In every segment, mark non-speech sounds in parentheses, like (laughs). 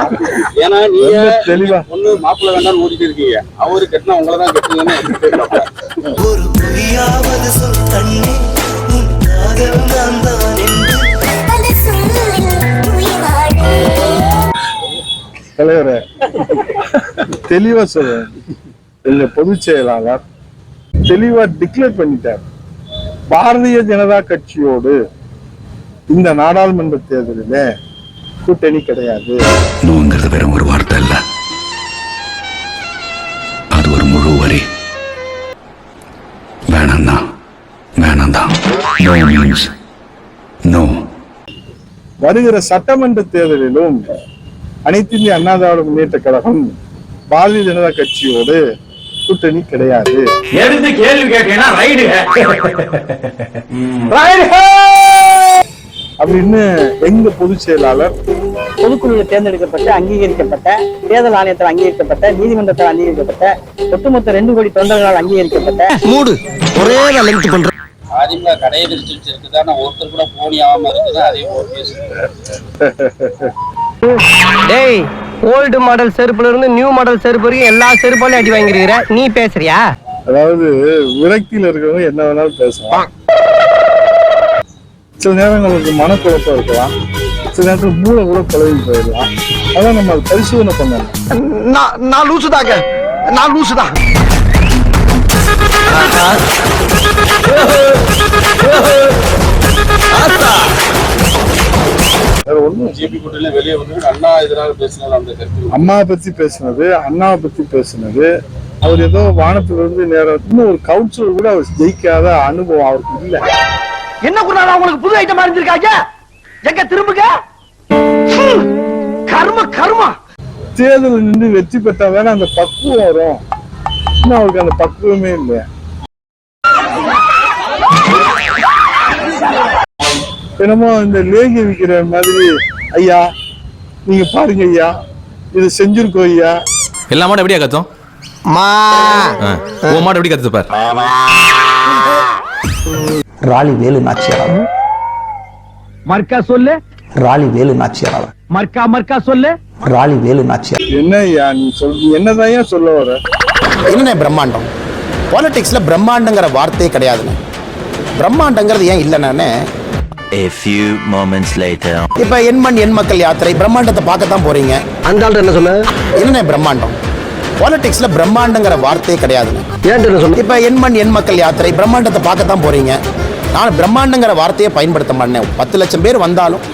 (laughs) ஏன்னா நீங்க தெளிவா. ஒண்ணு மாப்பிள்ளை வேண்டாம்னு ஓடிட்டு இருக்கீங்க. அவரு கட்டினா உங்களை தான் கட்டுங்கன்னு ஒரு பொய்யாவது சொல் தலைவரே தெளிவா சொல்றேன் எங்க பொதுச் செயலாளர் தெளிவா டிக்ளேர் பண்ணிட்டார். பாரதிய ஜனதா கட்சியோடு இந்த நாடாளுமன்ற தேர்தலிலே கூட்டணி கிடையாது. நோங்கிறது வெறும் ஒரு வார்த்தை இல்ல அது ஒரு முழு வரி. வேணாம் தான் வேணாம் தான் நோ மீன்ஸ் நோ வருகிற சட்டமன்ற தேர்தலிலும் அனைத்து இந்திய அண்ணா திராவிட முன்னேற்ற கழகம் பாரதிய ஜனதா கட்சியோடு கூட்டணி கிடையாது. எடுத்து கேள்வி கேட்டீங்கன்னா ரைடு (laughs) அப்படின்னு எங்க பொதுச் செயலாளர் பொதுக்குழுவில் தேர்ந்தெடுக்கப்பட்ட அங்கீகரிக்கப்பட்ட தேர்தல் ஆணையத்தால் அங்கீகரிக்கப்பட்ட நீதிமன்றத்தால் அங்கீகரிக்கப்பட்ட ஒட்டுமொத்த ரெண்டு கோடி தொண்டர்களால் அங்கீகரிக்கப்பட்ட மூடு. ஒரே அதிமுக கடையை விரிச்சு வச்சிருக்குதா நான் ஒருத்தர் கூட போனி ஆகாம இருக்குதா. அதையும் ஒரு பேசுறேன் டேய் ஓல்டு மாடல் செருப்புல இருந்து நியூ மாடல் செருப்பு வரைக்கும் எல்லா செருப்பாலையும் அடி வாங்கிருக்கிற நீ பேசுறியா? அதாவது விரக்தியில இருக்கிறவங்க என்ன வேணாலும் பேசலாம். சில நேரங்களுக்கு மனக்குழப்பம் இருக்கலாம். சில நேரத்துல மூளை கூட குழம்பி போயிடலாம். அதான் நம்ம அதை பரிசோதனை பண்ணணும். நான் நான் லூசுதாங்க. நான் லூசுதான் வேற ஒண்ணும் ஜேபி கூட்டணியில வெளியே வந்து அண்ணா எதிராக பேசினாலும் அந்த கருத்து. அம்மாவை பத்தி பேசுனது அண்ணாவை பத்தி பேசுனது. அவர் ஏதோ வானத்துல இருந்து நேரம் இன்னும் ஒரு கவுன்சிலர் கூட அவர் ஜெயிக்காத அனுபவம் அவருக்கு இல்ல. என்ன குருநாதா உங்களுக்கு புது ஐட்டம் அறிஞ்சிருக்காங்க? எங்க திரும்புங்க? கர்ம கர்மா. தேர்தல் நின்று வெற்றி பெற்றா தானே அந்த பக்குவம் வரும். இன்னும் அவருக்கு அந்த பக்குவமே இல்லை. என்னமோ இந்த லேகி விற்கிற மாதிரி ஐயா நீங்க பாருங்க ஐயா. இது செஞ்சிருக்கோம் ஐயா. எல்லா மாடும் எப்படியா கத்தும்? மா. உன் மாடு எப்படி கத்துது பார் ராலி வேலு நாச்சியார் மர்க்கா சொல்லு. ராலி வேலு நாச்சியார் மர்க்கா மர்க்கா சொல்லு. ராலி வேலு நாச்சியார்? என்ன என்னதான் சொல்ல வர? என்ன பிரம்மாண்டம். பாலிடிக்ஸ்ல பிரம்மாண்டங்கிற வார்த்தையே கிடையாதுங்க பிரம்மாண்டங்கிறது ஏன் இல்லைன்னு? A few moments later. இப்ப எண்மண் எண் மக்கள் யாத்திரை பிரம்மாண்டத்தை பார்க்க தான் போறீங்க. அந்த என்ன சொன்ன? என்ன பிரம்மாண்டம். பாலிடிக்ஸ்ல பிரம்மாண்டங்கிற வார்த்தையே கிடையாதுங்க இப்ப எண்மண் எண் மக்கள் யாத்திரை பிரம்மாண்டத்தை பார்க்க தான் போறீங்க. நான் பிரம்மாண்டங்கிற வார்த்தையை பயன்படுத்த மாட்டேன். பத்து லட்சம் பேர் வந்தாலும்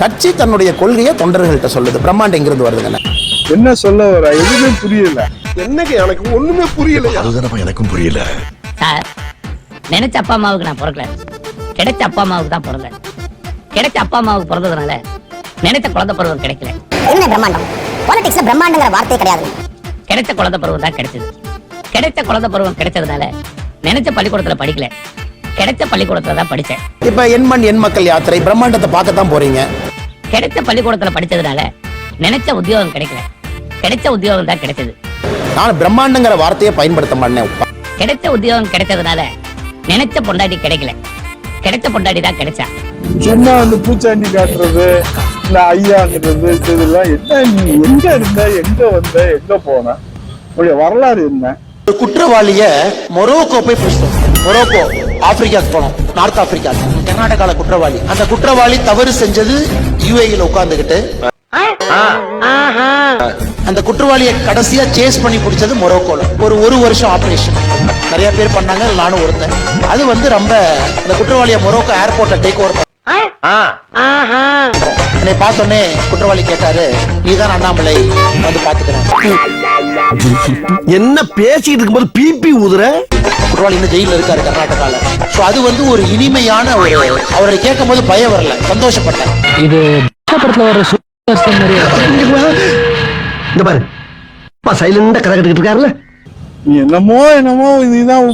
கட்சி தன்னுடைய கொள்கையை தொண்டர்கள்ட்ட சொல்லுது. பிரம்மாண்டம் எங்கிருந்து வருதுங்க என்ன சொல்ல வர? எதுவுமே புரியல. என்னங்க எனக்கு ஒண்ணுமே புரியல அதுதானப்பா எனக்கும் புரியல. சார் நினைச்ச அப்பா அம்மாவுக்கு நான் பிறக்கல. கிடைச்ச அப்பா அம்மாவுக்கு தான் பிறந்தேன். கிடைச்ச அப்பா அம்மாவுக்கு பிறந்ததுனால நினைச்ச குழந்தை பருவம் கிடைக்கல. என்ன பிரம்மாண்டம்? பாலிடிக்ஸ்ல பிரம்மாண்டங்கிற வார்த்தை கிடையாது. கிடைச்ச குழந்தை பருவம் தான் கிடைச்சது. கிடைச்ச குழந்தை பருவம் கிடைச்சதுனால நினைச்ச பள்ளிக்கூடத்துல படிக்கல. கிடைச்ச பள்ளிக்கூடத்துல தான் படிச்சேன். இப்ப எண்மண் எண் மக்கள் யாத்திரை பிரம்மாண்டத்தை பார்க்க தான் போறீங்க? கிடைச்ச பள்ளிக்கூடத்துல படிச்சதுனால நினைச்ச உத்தியோகம் கிடைக்கல. கிடைச்ச உத்தியோகம் தான் கிடைச்சது. நான் பிரம்மாண்டங்கிற வார்த்தையை பயன்படுத்த மாட்டேன் கிடைச்ச உத்தியோகம் கிடைச்சதுனால நினைச்ச பொண்டாட்டி கிடைக்கல. கிடைச்ச பொண்டாட்டி தான் கிடைச்சா. சும்மா அந்த பூச்சாண்டி காட்டுறது? இந்த ஐயாங்கிறது இதெல்லாம் என்ன நீ எங்க இருந்த? எங்க வந்த? எங்க போன? உடைய வரலாறு என்ன? ஒரு குற்றவாளிய மொரோக்கோ போய் பிடிச்சோம் மொரோக்கோ ஆப்பிரிக்காக்கு போனோம் நார்த் ஆப்பிரிக்கா கர்நாடகால குற்றவாளி. அந்த குற்றவாளி தவறு செஞ்சது யுஏஇல உட்கார்ந்துகிட்டு. அந்த குற்றவாளியை கடைசியா சேஸ் பண்ணி பிடிச்சது மொரோக்கோல. ஒரு ஒரு வருஷம் ஆபரேஷன் நிறைய பேர் பண்ணாங்க நானும் ஒருத்தன். அது வந்து ரொம்ப அந்த குற்றவாளியை மொரோக்கோ ஏர்போர்ட்ல டேக் ஓவர் என்னை பார்த்தோன்னே குற்றவாளி கேட்டாரு நீதான் அண்ணாமலை வந்து பாத்துக்கிறேன் என்ன பேசிட்டு இருக்கும்போது பிபி ஊதுற? குற்றவாளி இன்னும் ஜெயில இருக்காரு கர்நாடகால. சோ அது வந்து ஒரு இனிமையான ஒரு அவரை கேட்கும் போது பயம் வரல சந்தோஷப்பட்டேன். இது படத்துல வர இந்த பாரு. சைலண்டா கதை கட்டுக்கிட்டு இருக்காருல்ல. நீ என்னமோ என்னமோ இதுதான்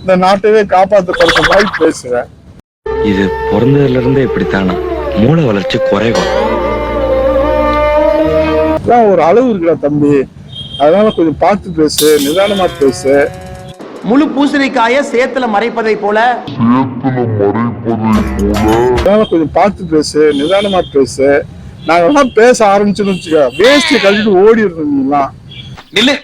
இந்த நாட்டவே காப்பாத்தப்படுற மாதிரி பேசுற. இது பிறந்ததுல இருந்தே இப்படித்தானா? மூளை வளர்ச்சி குறைவா? ஒரு அளவு இருக்குடா தம்பி. அதனால கொஞ்சம் பார்த்து பேசு நிதானமா பேசு. முழு பூசணிக்காய சேத்துல மறைப்பதை போல. அதனால கொஞ்சம் பார்த்து பேசு நிதானமா பேசு. நாங்கெல்லாம் பேச ஆரம்பிச்சோன்னு வச்சுக்க வேஸ்டியை கழிட்டு ஓடிடுறோம் நீலாம் நில்லு.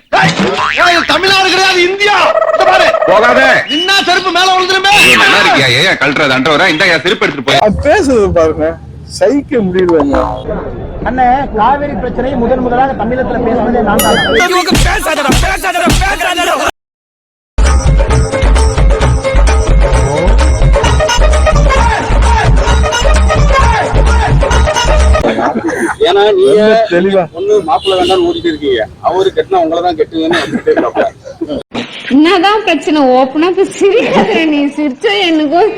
தமிழ்நாடு கிடையாது இந்தியா. இங்க பாரு. போகாத. நின்னா செருப்பு மேல விழுந்துருமே நல்லா இருக்கியா ஏன் கழட்டுறது அன்றவரா இந்த செருப்பு எடுத்துட்டு போய். பேசுறது பாருங்க. சகிக்க முடியலங்க அண்ணே காவிரி பிரச்சனை முதன் முதலாக தமிழகத்துல பேசுனதே நான் தான். ஏன்னா நீங்க தெளிவா. ஒண்ணு மாப்பிள்ளை வேண்டாம்னு ஓடிட்டு இருக்கீங்க. அவரு கட்டினா உங்களை தான் கட்டுவீங்கன்னு வந்துட்டே இருக்காப்ல. என்னதான் பிரச்சனை? ஓப்பனா இப்ப சிரிக்காத நீ. சிரிச்சா எனக்கும்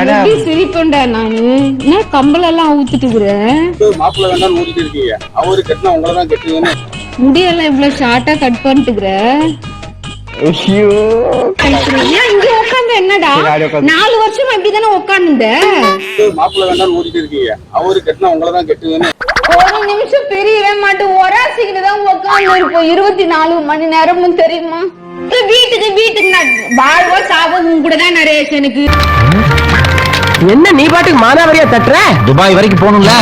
எப்படி சிரிப்பேன்டா நானு. என்ன கம்பளம் எல்லாம் ஊத்துட்டுக்குறேன் வந்து மாப்பிள்ளை வேண்டாம்னு ஓடிட்டு இருக்கீங்க. அவரு கட்டினா உங்களை தான் கட்டுவீங்கன்னு முடியெல்லாம் இவ்வளவு ஷார்ட்டா கட் பண்ணிட்டுக்குற இங்க உட்காந்து என்னடா? நாலு வருஷமா இப்படிதானே உட்காந்துந்த வந்து மாப்பிள்ளை வேண்டாம்னு ஓடிட்டு இருக்கீங்க. அவரு கட்டினா உங்களை தான் கட்டுவீங்கன்னு ஒரு நிமிஷம் தெரியவே மாட்டேன். ஒராசிக்கிட்டு தான் உட்காந்து இருப்போம் இருபத்தி நாலு மணி நேரமும் தெரியுமா? வீட்டுக்கு வீட்டுக்கு நான் வாழ்வோ சாவோ உன் கூட தான் நிறைய எனக்கு. என்ன நீ பாட்டுக்கு மானாவரியா தட்டுற? துபாய் வரைக்கும் போகணும்ல.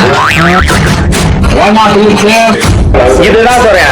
இதுதான் சொல்றேன்